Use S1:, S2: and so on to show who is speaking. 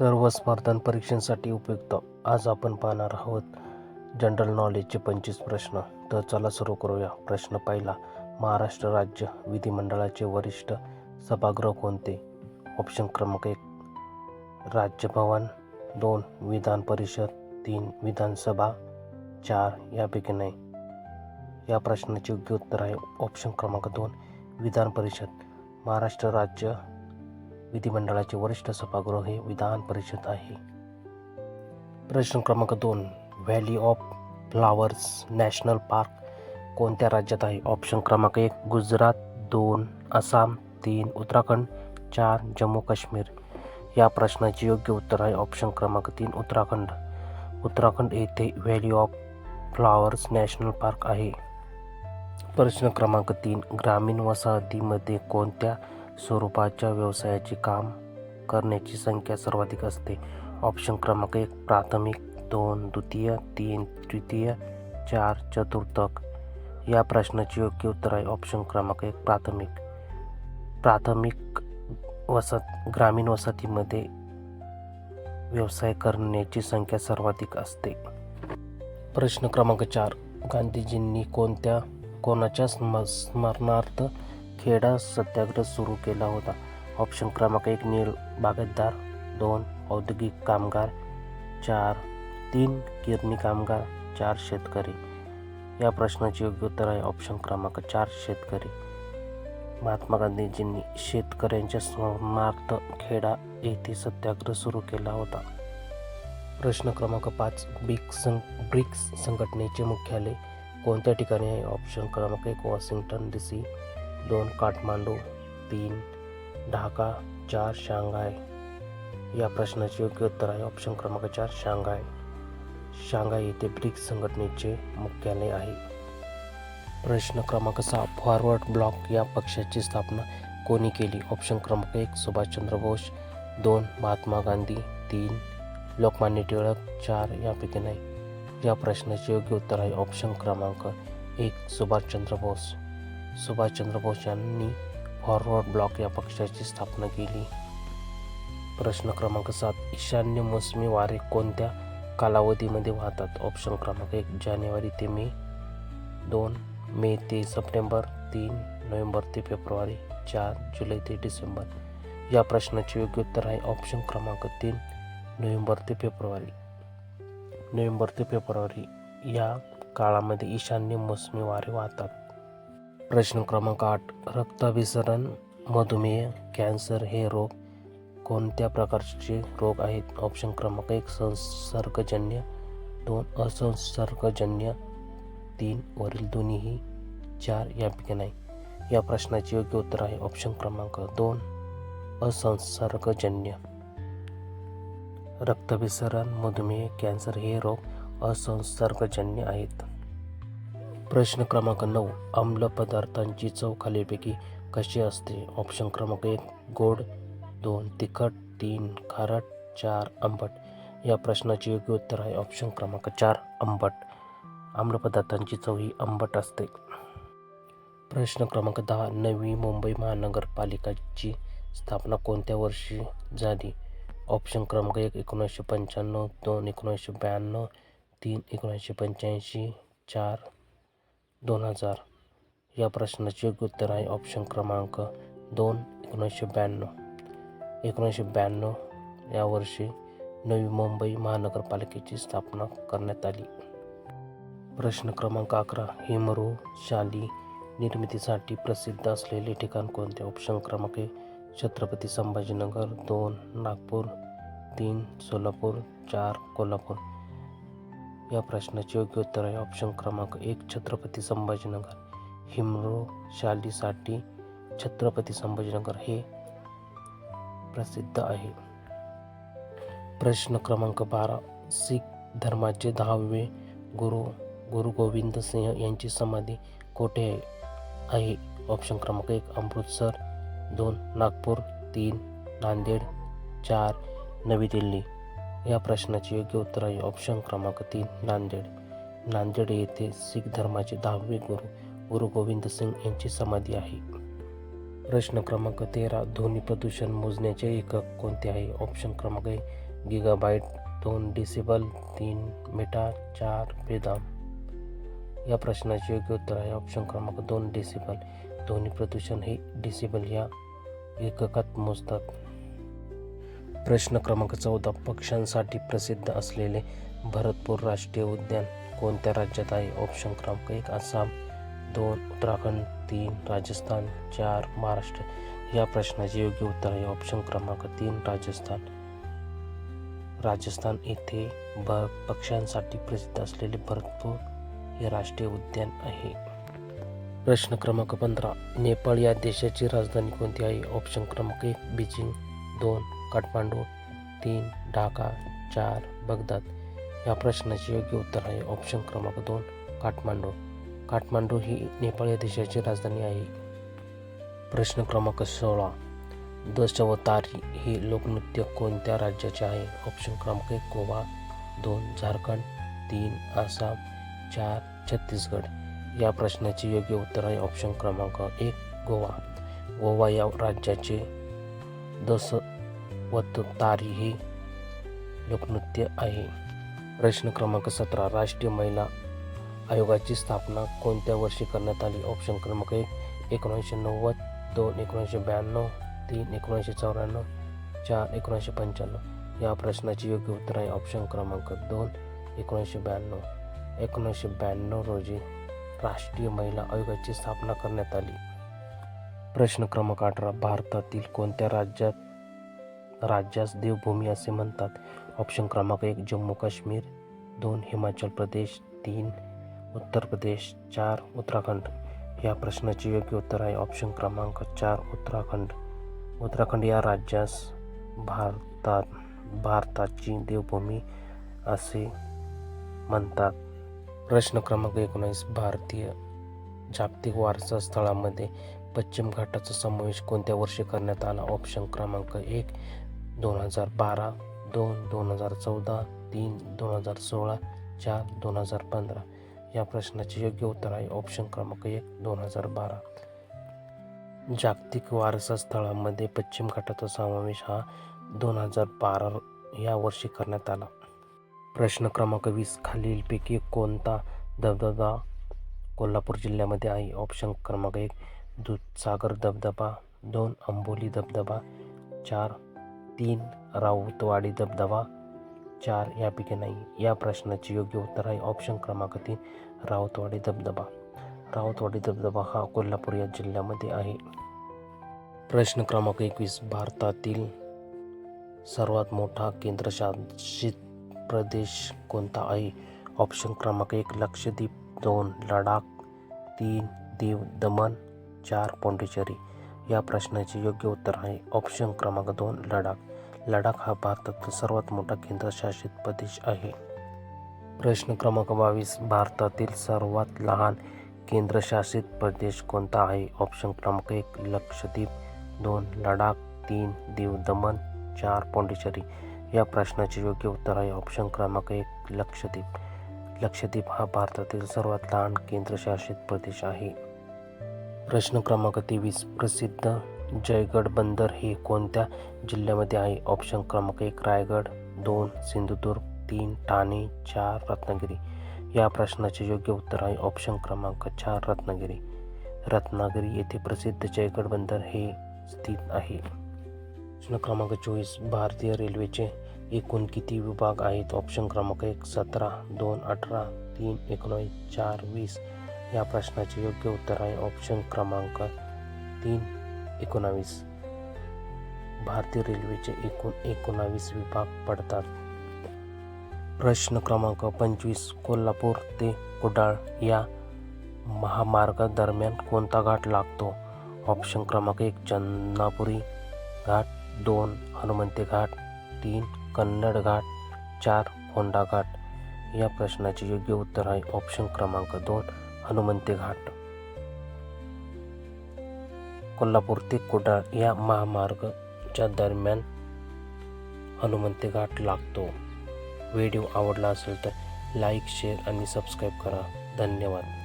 S1: सर्व स्पर्धा परीक्षांसाठी उपयुक्त. आज आपण पाहणार आहोत जनरल नॉलेजचे पंचवीस प्रश्न. तर चला सुरू करूया. प्रश्न पहिला. महाराष्ट्र राज्य विधिमंडळाचे वरिष्ठ सभागृह कोणते? ऑप्शन क्रमांक एक. राज्यभवन दोन. विधान परिषद तीन. विधानसभा चार. यापैकी नाही. या प्रश्नाचे योग्य उत्तर आहे ऑप्शन क्रमांक दोन. विधान परिषद. महाराष्ट्र राज्य विधिमंडळाचे वरिष्ठ सभागृह हे विधान परिषद आहे. प्रश्न क्रमांक दोन valley of flowers national park कोणत्या राज्यात आहे? ऑप्शन क्रमांक एक गुजरात दोन आसाम तीन उत्तराखंड चार जम्मू काश्मीर. या प्रश्नाचे योग्य उत्तर आहे ऑप्शन क्रमांक तीन उत्तराखंड. उत्तराखंड येथे valley of flowers national park आहे. प्रश्न क्रमांक तीन ग्रामीण वसाहतीमध्ये कोणत्या स्वरूपाच्या व्यवसायाचे काम करण्याची संख्या सर्वाधिक असते. ऑप्शन क्रमांक एक प्राथमिक दोन द्वितीय तीन तृतीय चार चतुर्थक. या प्रश्नाचे योग्य उत्तर आहे. ऑप्शन क्रमांक एक प्राथमिक. प्राथमिक वसत ग्रामीण वसाहतीमध्ये व्यवसाय करण्याची संख्या सर्वाधिक असते. प्रश्न क्रमांक चार गांधीजींनी कोणत्या कोणाच्या स्म स्मरणार्थ खेडा सत्याग्रह सुरू केला होता. ऑप्शन क्रमांक एक नील बागायतदार दोन औद्योगिक कामगार. चार तीन किरणी कामगार. चार शेतकरी. या प्रश्नाचे योग्य उत्तर आहे ऑप्शन क्रमांक चार शेतकरी. महात्मा गांधीजींनी शेतकऱ्यांच्या स्मरणार्थ खेडा येथे सत्याग्रह सुरू केला होता. प्रश्न क्रमांक पाच ब्रिक्स सं ब्रिक्स संघटनेचे मुख्यालय कोणत्या ठिकाणी आहे? ऑप्शन क्रमांक एक वॉशिंग्टन डी सी. दोन काठमांडू तीन ढाका चार शांघाय. या प्रश्नाचे योग्य उत्तर आहे. ऑप्शन क्रमांक चार शांघाय. शांघाय येथे ब्रिक्स संघटनेचे मुख्यालय आहे. प्रश्न क्रमांक सहा फॉरवर्ड ब्लॉक या पक्षाची स्थापना कोणी केली? ऑप्शन क्रमांक एक सुभाषचंद्र बोस. दोन महात्मा गांधी. तीन लोकमान्य टिळक. चार यापैकी नाही. या प्रश्नाचे योग्य उत्तर आहे. ऑप्शन क्रमांक एक सुभाषचंद्र बोस. सुभाषचंद्र बोस यांनी फॉरवर्ड ब्लॉक या पक्षाची स्थापना केली. प्रश्न क्रमांक सात ईशान्य मोसमी वारे कोणत्या कालावधीमध्ये वाहतात? ऑप्शन क्रमांक एक जानेवारी ते मे. दोन मे ते सप्टेंबर. तीन नोव्हेंबर ते फेब्रुवारी. चार जुलै ते डिसेंबर. या प्रश्नाचे योग्य उत्तर आहे ऑप्शन क्रमांक तीन नोव्हेंबर ते फेब्रुवारी. नोव्हेंबर ते फेब्रुवारी या काळामध्ये ईशान्य मोसमी वारे वाहतात. प्रश्न क्रमांक आठ रक्ताभिसरण, मधुमेह, कॅन्सर हे रोग कोणत्या प्रकारचे रोग आहेत? ऑप्शन क्रमांक एक, संसर्गजन्य. दोन, असंसर्गजन्य. तीन, वरील दोन्हीही चार यापैकी नाही. या प्रश्नाचे योग्य उत्तर आहे ऑप्शन क्रमांक दोन, असंसर्गजन्य. रक्तभिसरण, मधुमेह, कॅन्सर हे रोग असंसर्गजन्य आहेत. प्रश्न क्रमांक नऊ आम्ल पदार्थांची चव खालीलपैकी कशी असते? ऑप्शन क्रमांक एक गोड दोन तिखट तीन खारट चार आंबट. या प्रश्नाचे योग्य उत्तर आहे ऑप्शन क्रमांक चार आंबट. आम्ल पदार्थांची चव ही आंबट असते. प्रश्न क्रमांक दहा नवी मुंबई महानगरपालिकाची स्थापना कोणत्या वर्षी झाली? ऑप्शन क्रमांक एक एकोणीसशे पंच्याण्णव दोन एकोणीसशे ब्याण्णव तीन एकोणीसशे पंच्याऐंशी चार दोन हजार. या प्रश्नाचे योग्य उत्तर आहे ऑप्शन क्रमांक दोन एकोणीसशे ब्याण्णव. एकोणीसशे ब्याण्णव या वर्षी नवी मुंबई महानगरपालिकेची स्थापना करण्यात आली. प्रश्न क्रमांक अकरा हिमरू शाली निर्मितीसाठी प्रसिद्ध असलेले ठिकाण कोणते? ऑप्शन क्रमांक छत्रपती संभाजीनगर दोन नागपूर तीन सोलापूर चार कोल्हापूर. या प्रश्नाचे योग्य उत्तर आहे. ऑप्शन क्रमांक एक छत्रपती संभाजीनगर. हिमरू शालीसाठी छत्रपती संभाजीनगर हे प्रसिद्ध आहे. प्रश्न क्रमांक बारा शीख धर्माचे दहावे गुरु गुरु गोविंद सिंह यांची समाधी कोठे आहे? ऑप्शन क्रमांक एक अमृतसर दोन नागपूर तीन नांदेड चार नवी दिल्ली. या प्रश्नाचे योग्य उत्तर आहे. ऑप्शन क्रमांक तीन नांदेड. नांदेड येथे शीख धर्माचे दहावे गुरु गुरु गोविंद सिंग यांची समाधी आहे. प्रश्न क्रमांक तेरा ध्वनी प्रदूषण मोजण्याचे एकक कोणते आहे? ऑप्शन क्रमांक एक गिगाबाईट दोन डिसिबल तीन मेटा चार बेदाम. या प्रश्नाचे योग्य उत्तर आहे. ऑप्शन क्रमांक दोन डिसिबल ध्वनी प्रदूषण हे डिसिबल या एककात मोजतात. प्रश्न क्रमांक चौदा पक्ष्यांसाठी प्रसिद्ध असलेले भरतपूर राष्ट्रीय उद्यान कोणत्या राज्यात आहे? ऑप्शन क्रमांक एक आसाम दोन उत्तराखंड तीन राजस्थान चार महाराष्ट्र. या प्रश्नाचे योग्य उत्तर आहे ऑप्शन क्रमांक तीन राजस्थान. राजस्थान येथे भ पक्ष्यांसाठी प्रसिद्ध असलेले भरतपूर हे राष्ट्रीय उद्यान आहे. प्रश्न क्रमांक पंधरा नेपाळ या देशाची राजधानी कोणती आहे? ऑप्शन क्रमांक एक बीजिंग दोन काठमांडू तीन ढाका चार बगदाद या प्रश्नाचे योग्य उत्तर आहे. ऑप्शन क्रमांक दोन काठमांडू. काठमांडू ही नेपाळ या देशाची राजधानी आहे. प्रश्न क्रमांक सोळा दशवतारी हे लोकनृत्य कोणत्या राज्याचे आहे? ऑप्शन क्रमांक एक गोवा दोन झारखंड तीन आसाम चार छत्तीसगड. या प्रश्नाचे योग्य उत्तर आहे. ऑप्शन क्रमांक एक गोवा. गोवा या राज्याचे दस दसवतारी हे लोकनृत्य आहे. प्रश्न क्रमांक सतरा राष्ट्रीय महिला आयोगाची स्थापना कोणत्या वर्षी करण्यात आली? ऑप्शन क्रमांक एक एकोणीसशे नव्वद दोन एकोणीसशे ब्याण्णव तीन एकोणीसशे चौऱ्याण्णव चार एकोणीसशे पंच्याण्णव. या प्रश्नाची योग्य उत्तर आहे ऑप्शन क्रमांक दोन एकोणीसशे ब्याण्णव. एकोणीसशे ब्याण्णव रोजी राष्ट्रीय महिला आयोगाची स्थापना करण्यात आली. प्रश्न क्रमांक अठरा भारतातील कोणत्या राज्यात राज्यास देवभूमी असे म्हणतात. ऑप्शन क्रमांक एक जम्मू काश्मीर दोन हिमाचल प्रदेश तीन उत्तर प्रदेश चार उत्तराखंड. या प्रश्नाचे योग्य उत्तर आहे. ऑप्शन क्रमांक चार उत्तराखंड. उत्तराखंड या राज्यास भारतात भारताची देवभूमी असे म्हणतात. प्रश्न क्रमांक एकोणीस भारतीय जागतिक वारसा स्थळामध्ये पश्चिम घाटाचा समावेश कोणत्या वर्षी करण्यात आला? ऑप्शन क्रमांक एक दोन हजार बारा दोन दोन हजार चौदा तीन दोन हजार सोळा चार दोन हजार पंधरा. या प्रश्नाचे योग्य उत्तर आहे ऑप्शन क्रमांक एक दोन हजार बारा. जागतिक वारसा स्थळांमध्ये पश्चिम घाटाचा समावेश हा दोन हजार बारा या वर्षी करण्यात आला. प्रश्न क्रमांक वीस खालीलपैकी कोणता धबधबा कोल्हापूर जिल्ह्यामध्ये आहे? ऑप्शन क्रमांक एक दूधसागर धबधबा दोन अंबोली धबधबा चार तीन राऊतवाडी धबधबा चार यापैकी नाही. या प्रश्नाचे योग्य उत्तर आहे ऑप्शन क्रमांक तीन राऊतवाडी धबधबा राऊतवाडी धबधबा हा कोल्हापूर या जिल्ह्यामध्ये आहे. प्रश्न क्रमांक एकवीस भारतातील सर्वात मोठा केंद्रशासित प्रदेश कोणता आहे? ऑप्शन क्रमांक एक लक्षद्वीप. दोन लडाख. तीन दीव दमण. चार पोंडिचेरी. या प्रश्नाचे योग्य उत्तर आहे ऑप्शन क्रमांक दोन लडाख. लडाख हा भारतातील सर्वात मोठा केंद्रशासित प्रदेश आहे. प्रश्न क्रमांक बावीस भारतातील सर्वात लहान केंद्रशासित प्रदेश कोणता आहे? ऑप्शन क्रमांक एक लक्षद्वीप. दोन लडाख. तीन दीव दमन चार पाँडिचेरी. या प्रश्नाचे योग्य उत्तर आहे. ऑप्शन क्रमांक एक लक्षद्वीप. लक्षद्वीप हा भारतातील सर्वात लहान केंद्रशासित प्रदेश आहे. प्रश्न क्रमांक तेवीस प्रसिद्ध जयगड बंदर हे कोणत्या जिल्ह्यामध्ये आहे? ऑप्शन क्रमांक एक रायगड दोन सिंधुदुर्ग तीन ठाणे चार रत्नागिरी. या प्रश्नाचे योग्य उत्तर आहे ऑप्शन क्रमांक चार रत्नागिरी. रत्नागिरी येथे प्रसिद्ध जयगड बंदर हे स्थित आहे. प्रश्न क्रमांक चोवीस भारतीय रेल्वेचे एकूण किती विभाग आहेत? ऑप्शन क्रमांक एक सतरा दोन अठरा तीन एकोणावीस चार वीस. या प्रश्नाचे योग्य उत्तर आहे ऑप्शन क्रमांक तीन एकोणावीस. भारतीय रेल्वेचे एकूण एकोणावीस विभाग पडतात. प्रश्न क्रमांक पंचवीस, कोल्हापूर ते कुडाळ या महामार्गादरम्यान कोणता घाट लागतो? ऑप्शन क्रमांक एक, चन्नापुरी घाट, दोन, हनुमंते घाट, तीन, कन्नड घाट, चार होंडा घाट. या प्रश्नाचे योग्य उत्तर आहे ऑप्शन क्रमांक दोन, हनुमंते घाट. कोल्हापूर ते कुडाळ या महामार्गच्या दरम्यान हनुमंते घाट लागतो. व्हिडिओ आवडला असेल तर लाईक शेअर आणि सबस्क्राईब करा. धन्यवाद.